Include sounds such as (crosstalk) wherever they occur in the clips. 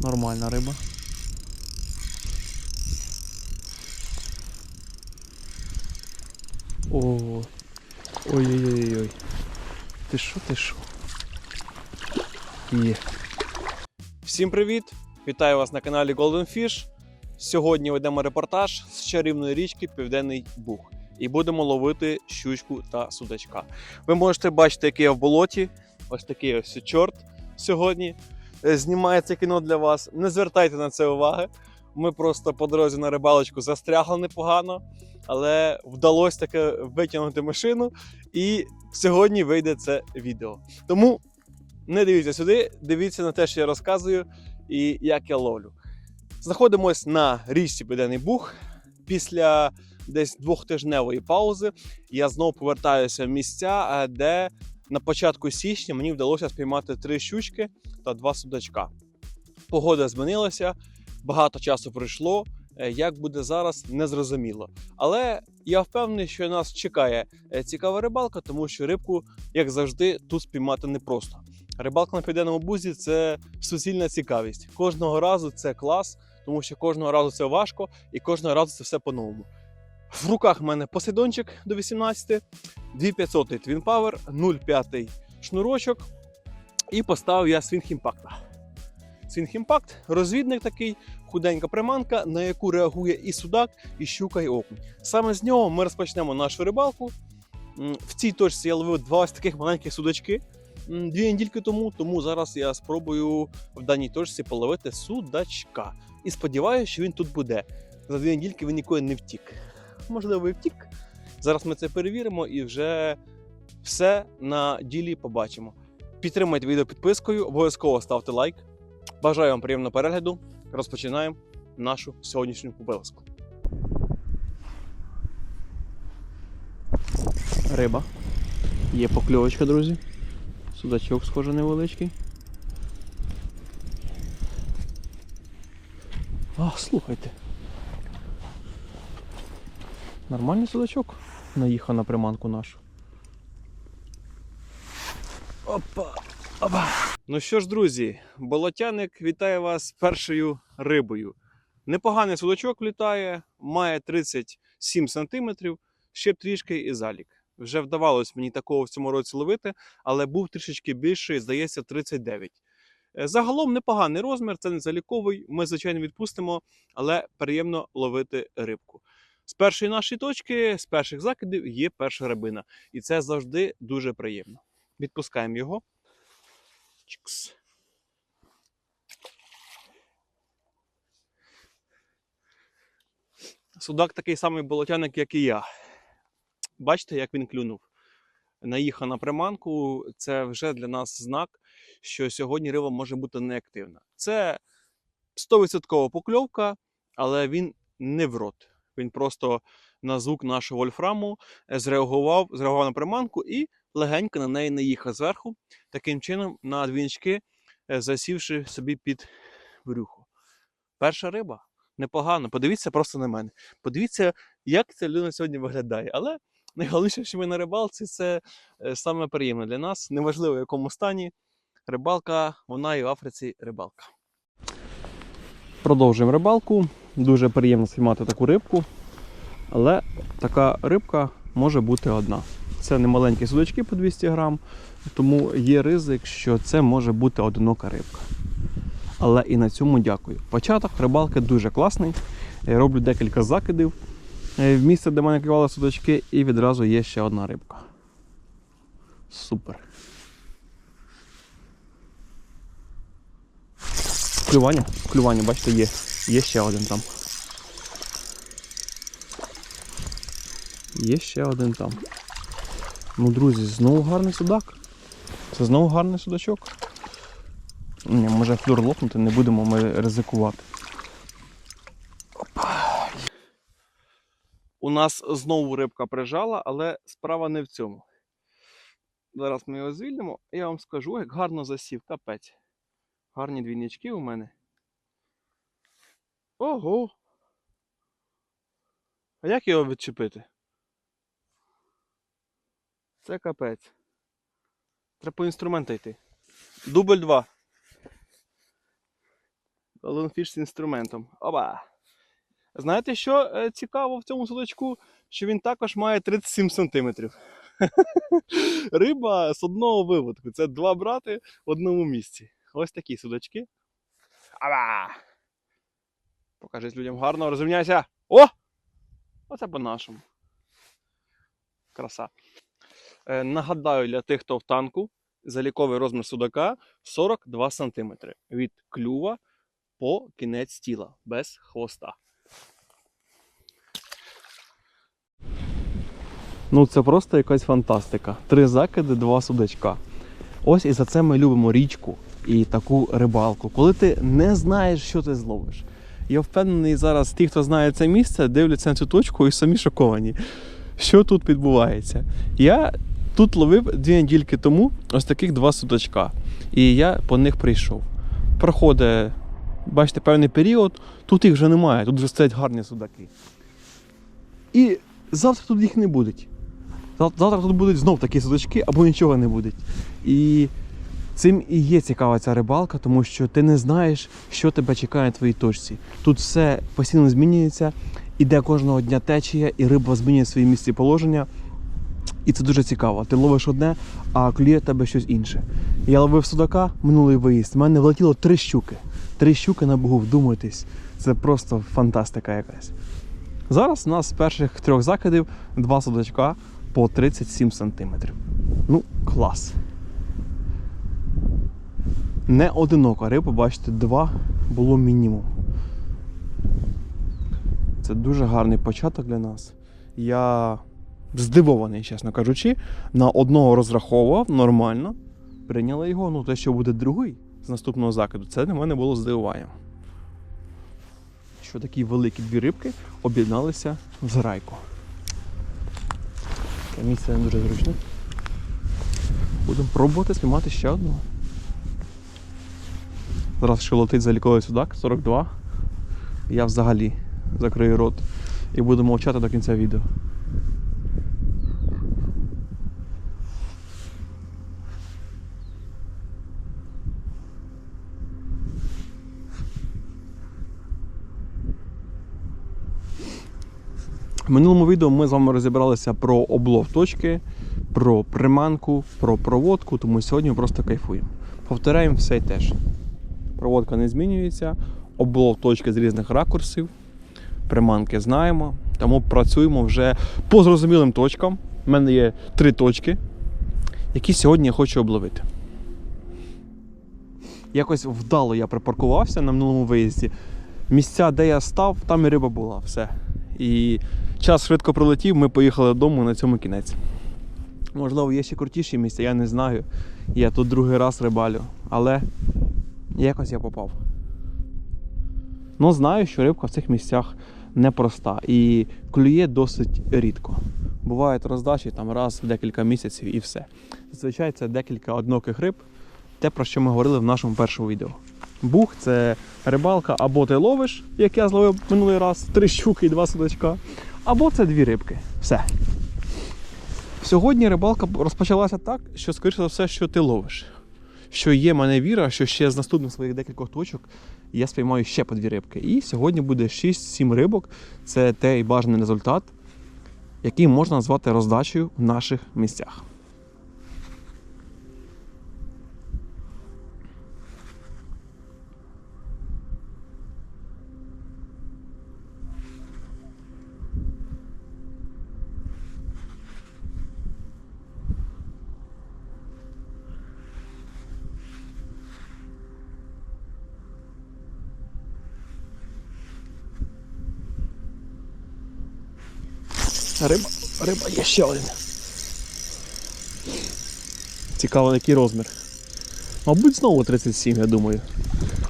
Нормальна риба. О. Ой-ой-ой-ой. Ти що, ти що? Є. Всім привіт! Вітаю вас на каналі Golden Fish. Сьогодні ведемо репортаж з чарівної річки Південний Буг. І будемо ловити щучку та судачка. Ви можете бачити, який я в болоті. Ось такий ось чорт сьогодні знімає це кіно для вас. Не звертайте на це уваги. Ми просто по дорозі на рибалочку застрягли непогано, але вдалося таки витягнути машину. І сьогодні вийде це відео. Тому не дивіться сюди, дивіться на те, що я розказую і як я ловлю. Знаходимось на річці Південний Буг. Після десь двохтижневої паузи я знову повертаюся в місця, е, де на початку січня мені вдалося спіймати три щучки та два судачка. Погода змінилася, багато часу пройшло. Е, Як буде зараз, незрозуміло. Але я впевнений, що нас чекає е, цікава рибалка, тому що рибку, як завжди, тут спіймати непросто. Рибалка на південному бузі це суцільна цікавість. Кожного разу це клас, тому що кожного разу це важко і кожного разу це все по-новому. В руках в мене посейдончик до 18, 2500 Twin Power, 0,5 шнурочок. І поставив я Swing Impact. Swing Impact розвідник такий, худенька приманка, на яку реагує і судак, і щука, і окунь. Саме з нього ми розпочнемо нашу рибалку. В цій точці я ловив два ось таких маленьких судачки дві недільки тому, тому зараз я спробую в даній точці половити судачка. І сподіваюся, що він тут буде. За дві недільки він ніколи не втік. Можливо, і втік. Зараз ми це перевіримо і вже все на ділі побачимо. Підтримайте відео підпискою, обов'язково ставте лайк. Бажаю вам приємного перегляду. Розпочинаємо нашу сьогоднішню вилазку. Риба. Є покльовочка, друзі. Судачок, схоже, невеличкий. А, слухайте. Нормальний судачок наїхав на приманку нашу. Опа! Опа! Ну що ж, друзі, болотяник вітає вас першою рибою. Непоганий судачок літає, має 37 см, ще б трішки і залік. Вже вдавалось мені такого в цьому році ловити, але був трішечки більший, здається, 39. Е, Загалом непоганий розмір, це не заліковий. Ми, звичайно, відпустимо, але приємно ловити рибку. З першої нашої точки, з перших закидів є перша рибина. І це завжди дуже приємно. Відпускаємо його. Чикс. Судак такий самий болотяник, як і я. Бачите, як він клюнув. Наїхав на приманку. Це вже для нас знак, що сьогодні риба може бути неактивна. Це 100% покльовка, але він не в рот. Він просто на звук нашого вольфраму е, зреагував, зреагував на приманку і легенько на неї наїхав зверху, таким чином на двінчки, е, засівши собі під брюхо. Перша риба. Непогано. Подивіться просто на мене. Подивіться, як ця людина сьогодні виглядає. Але найголовніше, що ми на рибалці, це е, саме приємне для нас. Неважливо, в якому стані. Рибалка, вона і в Африці рибалка. Продовжуємо рибалку. Дуже приємно спіймати таку рибку. Але така рибка може бути одна. Це не маленькі судочки по 200 грам, тому є ризик, що це може бути одинока рибка. Але і на цьому дякую. Початок рибалки дуже класний. Я роблю декілька закидів е, в місце, де мене клювали судочки, і відразу є ще одна рибка. Супер. Клювання? Клювання, бачите, є. Є ще один там. Є ще один там. Ну, друзі, знову гарний судак. Це знову гарний судачок. Ні, може флюр лопнути, не будемо ми ризикувати. Опа. У нас знову рибка прижала, але справа не в цьому. Зараз ми його звільнимо, і я вам скажу, як гарно засів, капець. Гарні двійнички у мене. Ого! А як його відчепити? Це капець. Треба по інструмента йти. Дубль 2. Голденфіш з інструментом. Оба! Знаєте, що е, цікаво в цьому судочку? Що він також має 37 сантиметрів. (laughs) Риба з одного виводку. Це два брати в одному місці. Ось такі судочки. Ава! Покажись людям гарно, розрівняйся. О! Оце по-нашому. Краса. Е, нагадаю для тих, хто в танку, заліковий розмір судака 42 см від клюва по кінець тіла без хвоста. Ну, це просто якась фантастика. Три закиди, два судачка. Ось і за це ми любимо річку і таку рибалку, коли ти не знаєш, що ти зловиш. Я впевнений, зараз ті, хто знає це місце, дивляться на цю точку і самі шоковані. Що тут відбувається? Я тут ловив дві недільки тому ось таких два судачка. І я по них прийшов. Проходить, бачите, певний період, тут їх вже немає, тут вже стоять гарні судаки. І завтра тут їх не буде. Завтра тут будуть знов такі судачки або нічого не буде. І цим і є цікава ця рибалка, тому що ти не знаєш, що тебе чекає на твоїй точці. Тут все постійно змінюється, іде кожного дня течія, і риба змінює свої місці положення. І це дуже цікаво. Ти ловиш одне, а клює тебе щось інше. Я ловив судака минулий виїзд. У мене влетіло три щуки. Три щуки на богу, вдумайтесь. Це просто фантастика якась. Зараз у нас з перших трьох закидів два судачка по 37 сантиметрів. Ну, клас. Не одинока риба, бачите, два було мінімум. Це дуже гарний початок для нас. Я здивований, чесно кажучи. На одного розраховував нормально. Прийняли його. Ну, те, що буде другий з наступного закиду, це для мене було здивуванням. Що такі великі дві рибки об'єдналися в зграйку. Таке місце не дуже зручне. Будемо пробувати спіймати ще одного. Зараз ще летить заліковий судак 42. Я взагалі закрию рот і буду мовчати до кінця відео. В минулому відео ми з вами розібралися про облов точки, про приманку, про проводку, тому сьогодні просто кайфуємо. Повторяємо все й теж. Проводка не змінюється, облов точки з різних ракурсів, приманки знаємо, тому працюємо вже по зрозумілим точкам. У мене є три точки, які сьогодні я хочу обловити. Якось вдало я припаркувався на минулому виїзді. Місця, де я став, там і риба була. Все. І час швидко пролетів, ми поїхали додому на цьому кінець. Можливо, є ще крутіші місця, я не знаю. Я тут другий раз рибалю, але якось я попав. Ну, знаю, що рибка в цих місцях непроста і клює досить рідко. Бувають роздачі там раз в декілька місяців і все. Зазвичай це декілька одноких риб, те, про що ми говорили в нашому першому відео. Бух це рибалка, або ти ловиш, як я зловив минулий раз, три щуки і два судачка, або це дві рибки. Все. Сьогодні рибалка розпочалася так, що, скоріше за все, що ти ловиш. Що є в мене віра, що ще з наступних своїх декількох точок я спіймаю ще по дві рибки. І сьогодні буде 6-7 рибок. Це той бажаний результат, який можна назвати роздачею в наших місцях. Риба, риба є ще один. Цікаво, який розмір. Мабуть, знову 37, я думаю.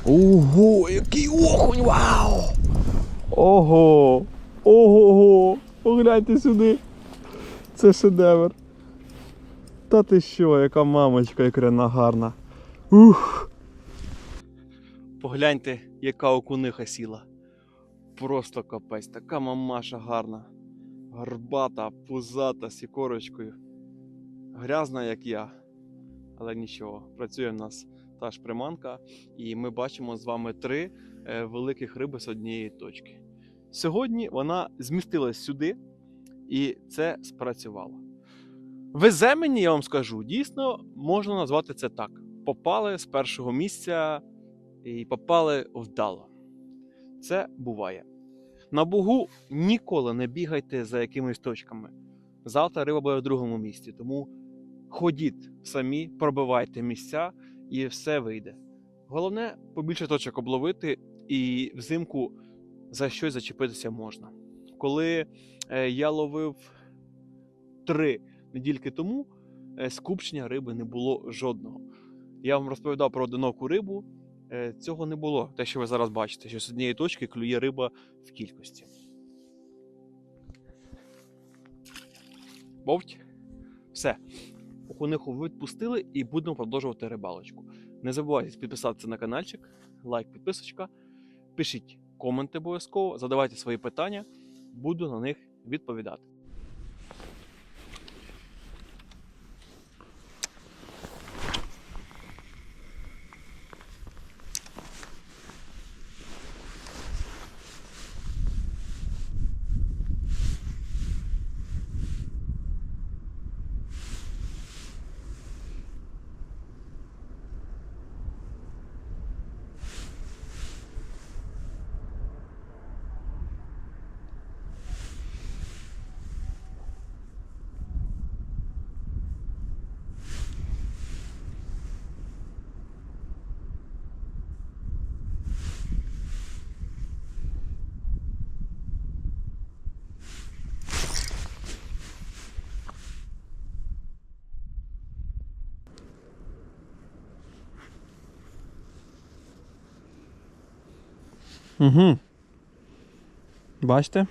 Ого, який окунь! Вау! Ого! Ого! Погляньте сюди. Це шедевр. Та ти що, яка мамочка ікряна гарна. Ух! Погляньте, яка окуниха сіла. Просто капець, така мамаша гарна горбата, пузата, з ікорочкою. Грязна, як я. Але нічого, працює в нас та ж приманка, і ми бачимо з вами три е, великих риби з однієї точки. Сьогодні вона змістилась сюди, і це спрацювало. Везе мені, я вам скажу, дійсно можна назвати це так: попали з першого місця і попали вдало. Це буває. На бугу ніколи не бігайте за якимись точками. Завтра риба буде в другому місці, тому ходіть самі, пробивайте місця і все вийде. Головне побільше точок обловити, і взимку за щось зачепитися можна. Коли е, я ловив три недільки тому, е, скупчення риби не було жодного. Я вам розповідав про одиноку рибу. Е, Цього не було. Те, що ви зараз бачите, що з однієї точки клює риба в кількості. Бовть. Все. Окуниху відпустили і будемо продовжувати рибалочку. Не забувайте підписатися на каналчик, лайк, підписочка. Пишіть коменти обов'язково, задавайте свої питання, буду на них відповідати. Угу. Бачите?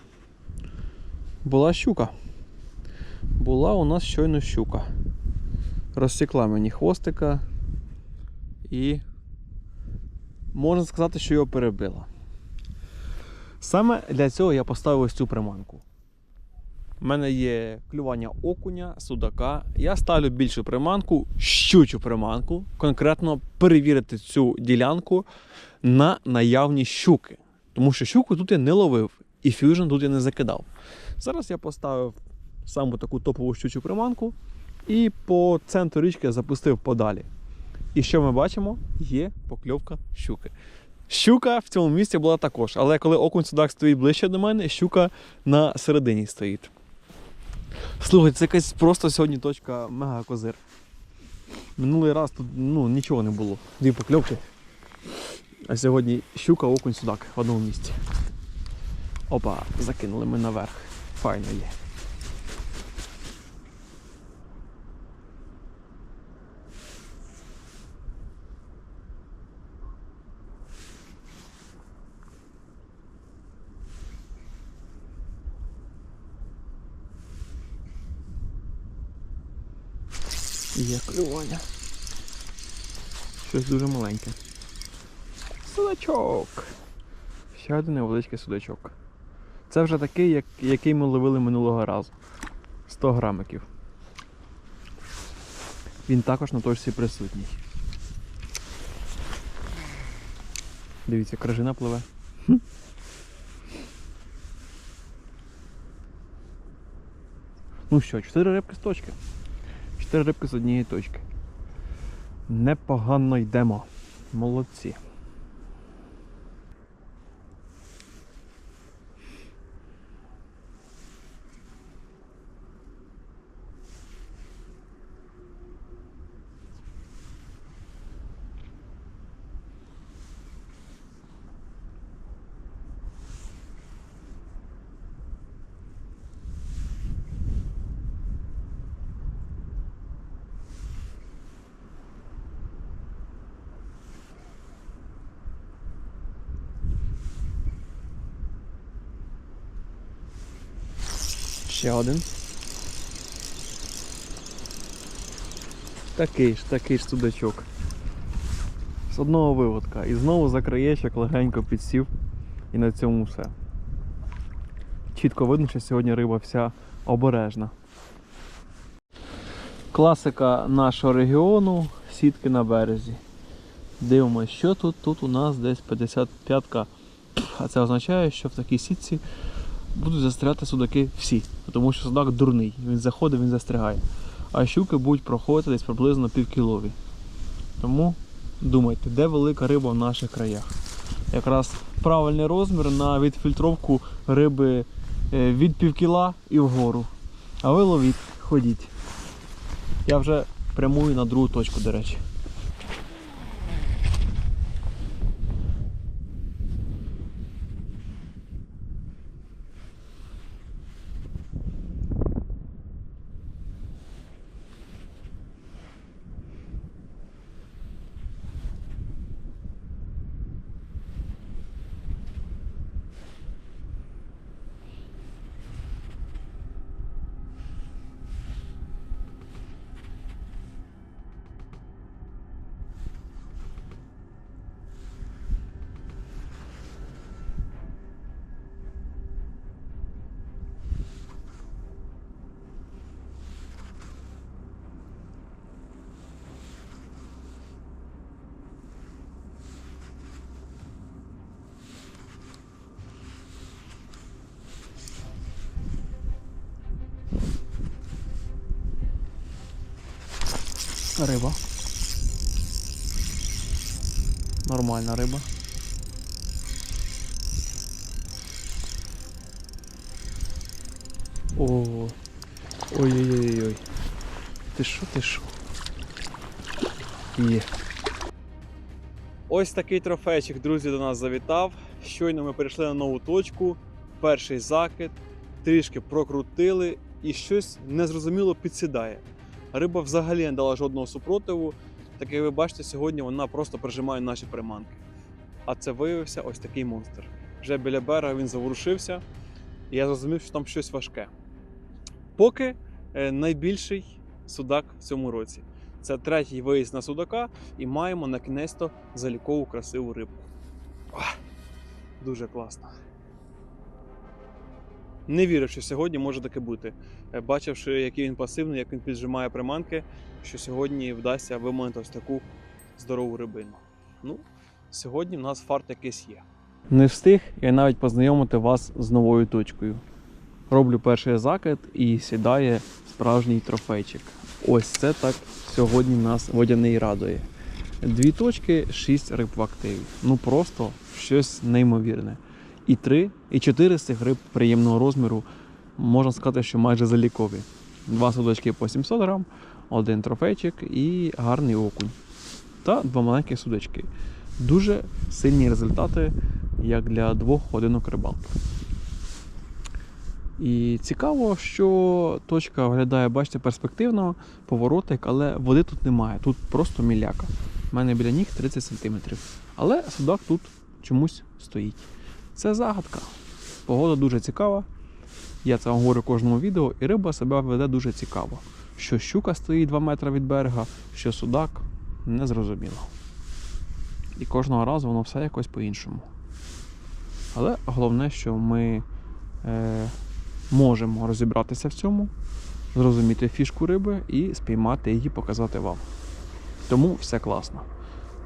Була щука. Була у нас щойно щука. Розсікла мені хвостика і можна сказати, що його перебила. Саме для цього я поставив ось цю приманку. У мене є клювання окуня, судака. Я ставлю більшу приманку, щучу приманку, конкретно перевірити цю ділянку на наявність щуки. Тому що щуку тут я не ловив і фьюжн тут я не закидав. Зараз я поставив саму таку топову щучу приманку і по центру річки запустив подалі. І що ми бачимо? Є покльовка щуки. Щука в цьому місці була також, але коли окунь судак стоїть ближче до мене, щука на середині стоїть. Слухайте, це якась просто сьогодні точка мега козир. Минулий раз тут ну, нічого не було. Дві покльовки. А сьогодні щука, окунь, судак в одному місці. Опа, закинули ми наверх. Файно є. Є клювання. Щось дуже маленьке. Судачок. Ще один невеличкий судачок. Це вже такий, як, який ми ловили минулого разу. 100 грамиків. Він також на точці присутній. Дивіться, кражина пливе. Ну що, 4 рибки з точки. 4 рибки з однієї точки. Непогано йдемо. Молодці. Ще один. Такий ж, такий ж судачок. З одного виводка. І знову за краєчок легенько підсів. І на цьому все. Чітко видно, що сьогодні риба вся обережна. Класика нашого регіону сітки на березі. Дивимося, що тут. Тут у нас десь 55-ка. А це означає, що в такій сітці будуть застрягати судаки всі. Тому що судак дурний. Він заходить, він застрягає. А щуки будуть проходити десь приблизно півкілові. Тому думайте, де велика риба в наших краях. Якраз правильний розмір на відфільтровку риби е, від півкіла і вгору. А ви ловіть, ходіть. Я вже прямую на другу точку, до речі. Риба. Нормальна риба. О. Ой-ой-ой-ой. Ти що, ти що? Є. Ось такий трофейчик, друзі, до нас завітав. Щойно ми перейшли на нову точку. Перший закид, трішки прокрутили і щось незрозуміло підсідає. Риба взагалі не дала жодного супротиву. Так як ви бачите, сьогодні вона просто прижимає наші приманки. А це виявився ось такий монстр. Вже біля берега він заворушився, і я зрозумів, що там щось важке. Поки е, найбільший судак в цьому році. Це третій виїзд на судака, і маємо на кінець-то залікову красиву рибку. Ах, дуже класно. Не вірив, що сьогодні може таке бути. Е, Бачивши, який він пасивний, як він піджимає приманки, що сьогодні вдасться виманити ось таку здорову рибину. Ну, сьогодні в нас фарт якийсь є. Не встиг я навіть познайомити вас з новою точкою. Роблю перший закид і сідає справжній трофейчик. Ось це так сьогодні нас водяний радує. Дві точки, шість риб в активі. Ну просто щось неймовірне. І три, і чотири з цих риб приємного розміру, можна сказати, що майже залікові. Два судочки по 700 грам, один трофейчик і гарний окунь. Та два маленькі судочки. Дуже сильні результати, як для двох годинок рибалки. І цікаво, що точка виглядає, бачите, перспективно, поворотик, але води тут немає. Тут просто міляка. У мене біля ніг 30 см. Але судак тут чомусь стоїть. Це загадка. Погода дуже цікава. Я це говорю в кожному відео, і риба себе веде дуже цікаво. Що щука стоїть 2 метри від берега, що судак незрозуміло. І кожного разу воно все якось по-іншому. Але головне, що ми е, можемо розібратися в цьому, зрозуміти фішку риби і спіймати її, показати вам. Тому все класно.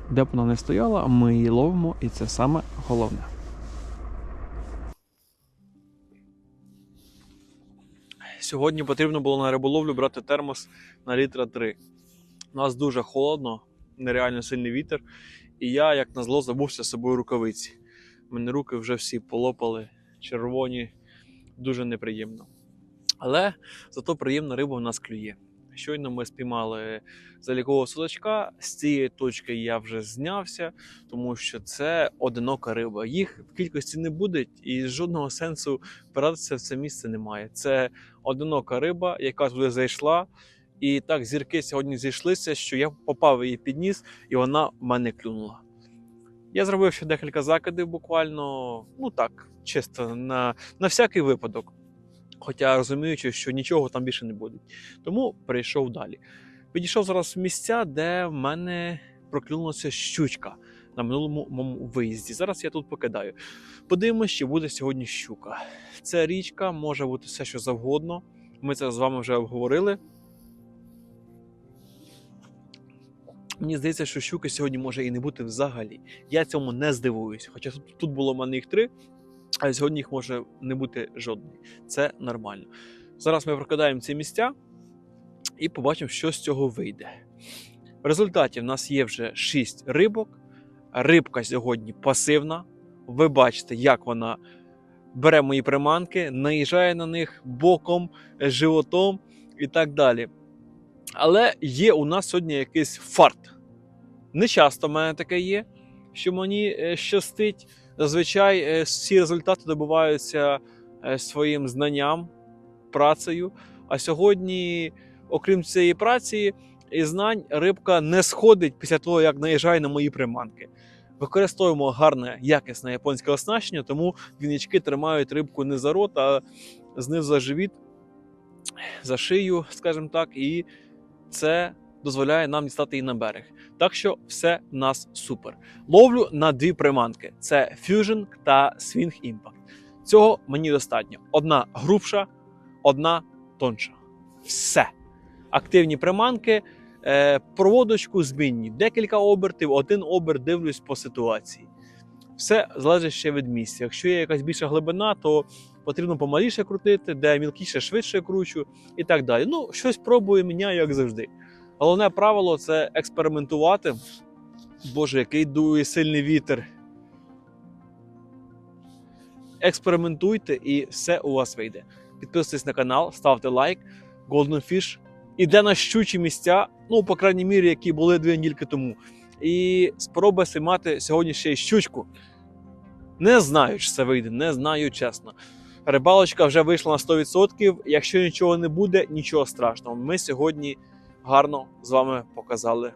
Де б вона не стояла, ми її ловимо, і це саме головне. Сьогодні потрібно було на риболовлю брати термос на літра 3. У нас дуже холодно, нереально сильний вітер. І я, як назло, забувся з собою рукавиці. У мене руки вже всі полопали, червоні, дуже неприємно. Але зато приємна риба в нас клює. Щойно ми спіймали залікового судачка. З цієї точки я вже знявся, тому що це одинока риба. Їх в кількості не буде, і жодного сенсу впиратися в це місце немає. Це одинока риба, яка туди зайшла. І так зірки сьогодні зійшлися, що я попав її під ніс, і вона в мене клюнула. Я зробив ще декілька закидів буквально, ну так, чисто на, на всякий випадок. Хоча розуміючи, що нічого там більше не буде. Тому перейшов далі. Підійшов зараз в місця, де в мене проклюнулася щучка на минулому моєму виїзді. Зараз я тут покидаю. Подивимось, чи буде сьогодні щука. Це річка, може бути все, що завгодно. Ми це з вами вже обговорили. Мені здається, що щуки сьогодні може і не бути взагалі. Я цьому не здивуюсь. Хоча тут було в мене їх три, а сьогодні їх може не бути жодної. Це нормально. Зараз ми прокидаємо ці місця і побачимо, що з цього вийде. В результаті в нас є вже 6 рибок. Рибка сьогодні пасивна. Ви бачите, як вона бере мої приманки, наїжджає на них боком, животом і так далі. Але є у нас сьогодні якийсь фарт. Не часто в мене таке є, що мені е, щастить. Зазвичай е, всі результати добуваються е, своїм знанням, працею. А сьогодні, окрім цієї праці і знань, рибка не сходить після того, як наїжджає на мої приманки. Використовуємо гарне, якісне японське оснащення, тому двійнички тримають рибку не за рот, а знизу за живіт, за шию, скажімо так, і це дозволяє нам дістати її на берег. Так що все в нас супер. Ловлю на дві приманки: це Fusion та Swing Impact. Цього мені достатньо. Одна грубша, одна тонша. Все. Активні приманки, е, проводочку змінні. Декілька обертів, один оберт дивлюсь по ситуації. Все залежить ще від місця. Якщо є якась більша глибина, то потрібно помаліше крутити, де мілкіше, швидше кручу і так далі. Ну, щось пробую, міняю, як завжди. Головне правило це експериментувати. Боже, який дує сильний вітер. Експериментуйте і все у вас вийде. Підписуйтесь на канал, ставте лайк. Golden Fish іде на щучі місця, ну, по крайній мірі, які були дві недільки тому. І спробує мати сьогодні ще й щучку. Не знаю, чи це вийде, не знаю чесно. Рибалочка вже вийшла на 100%. Якщо нічого не буде, нічого страшного. Ми сьогодні гарно з вами показали,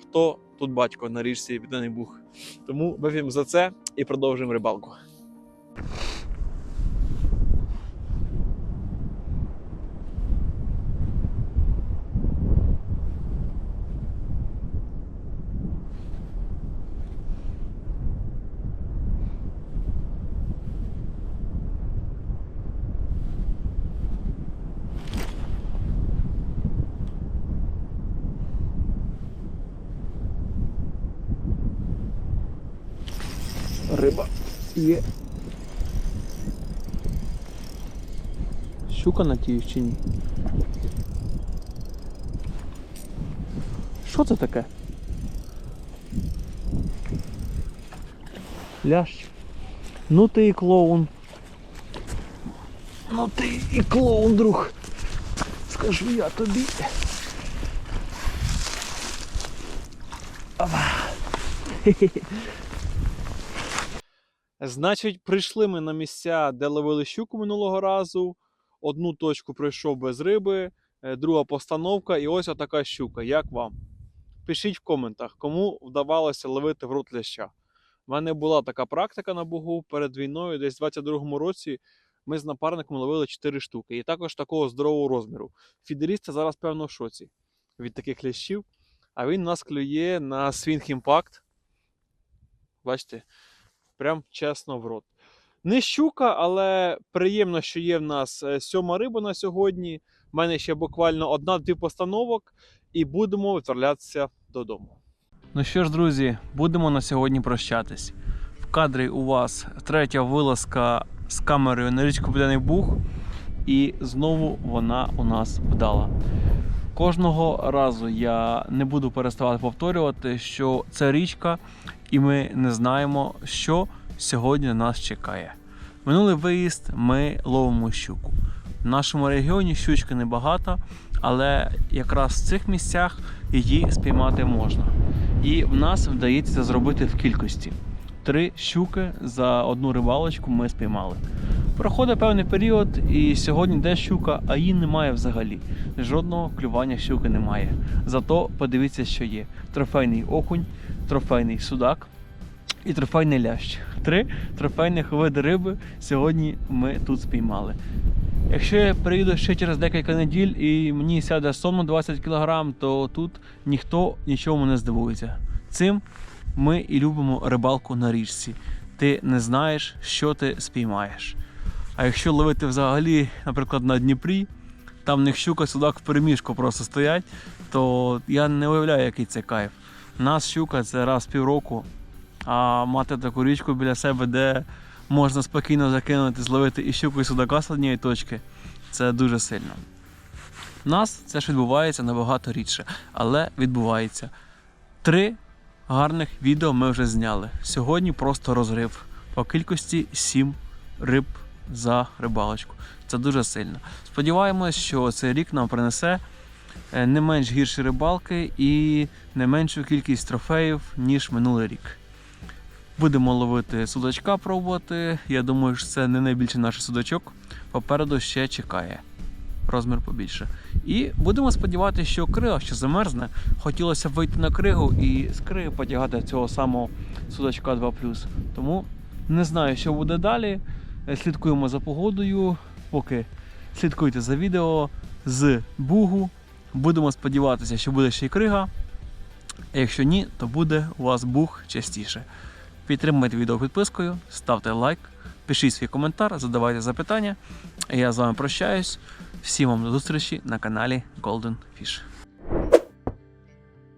хто тут батько на річці Відданий Бух. Тому вип'ємо за це і продовжуємо рибалку. Риба є. Щука на тій чи ні? Що це таке? Лящ. Ну ти і клоун. Ну ти і клоун, друг. Скажу я тобі. Опа. (laughs) Значить, прийшли ми на місця, де ловили щуку минулого разу. Одну точку пройшов без риби, е, друга постановка, і ось така щука. Як вам? Пишіть в коментах, кому вдавалося ловити в рот ляща. У мене була така практика на Бугу перед війною, десь в 22-му році ми з напарником ловили 4 штуки. І також такого здорового розміру. Фідерісти зараз, певно, в шоці від таких лящів. А він нас клює на Swing Impact. Бачите? Прям чесно в рот. Не щука, але приємно, що є в нас е, сьома риба на сьогодні. У мене ще буквально одна-дві постановок, і будемо відправлятися додому. Ну що ж, друзі, будемо на сьогодні прощатись. В кадрі у вас третя вилазка з камерою на річку Південний Буг, і знову вона у нас вдала. Кожного разу я не буду переставати повторювати, що це річка, і ми не знаємо, що сьогодні нас чекає. Минулий виїзд ми ловимо щуку. В нашому регіоні щучки небагато, але якраз в цих місцях її спіймати можна. І в нас вдається зробити в кількості. Три щуки за одну рибалочку ми спіймали. Проходить певний період, і сьогодні де щука, а її немає взагалі. Жодного клювання щуки немає. Зато подивіться, що є: трофейний окунь, трофейний судак і трофейний лящ. Три трофейних види риби сьогодні ми тут спіймали. Якщо я приїду ще через декілька неділь і мені сяде сомно 20 кг, то тут ніхто нічому не здивується. Цим ми і любимо рибалку на річці. Ти не знаєш, що ти спіймаєш. А якщо ловити взагалі, наприклад, на Дніпрі, там них щука судак в переміжку просто стоять, то я не уявляю, який це кайф. Нас щука це раз в півроку, а мати таку річку біля себе, де можна спокійно закинути, зловити і щуку, і судака з однієї точки, це дуже сильно. У нас це ж відбувається набагато рідше, але відбувається. Три гарних відео ми вже зняли. Сьогодні просто розрив. По кількості 7 риб за рибалочку. Це дуже сильно. Сподіваємось, що цей рік нам принесе е, не менш гірші рибалки і не меншу кількість трофеїв, ніж минулий рік. Будемо ловити судачка, пробувати. Я думаю, що це не найбільший наш судачок. Попереду ще чекає розмір побільше. І будемо сподіватися, що крига ще замерзне. Хотілося вийти на кригу і з криги потягати цього самого судачка 2. Тому не знаю, що буде далі. Е, Слідкуємо за погодою. Поки слідкуйте за відео з Бугу. Будемо сподіватися, що буде ще й крига. Якщо ні, то буде у вас бух частіше. Підтримайте відео підпискою, ставте лайк, пишіть свій коментар, задавайте запитання. Я з вами прощаюсь. Всім вам до зустрічі на каналі Golden Fish.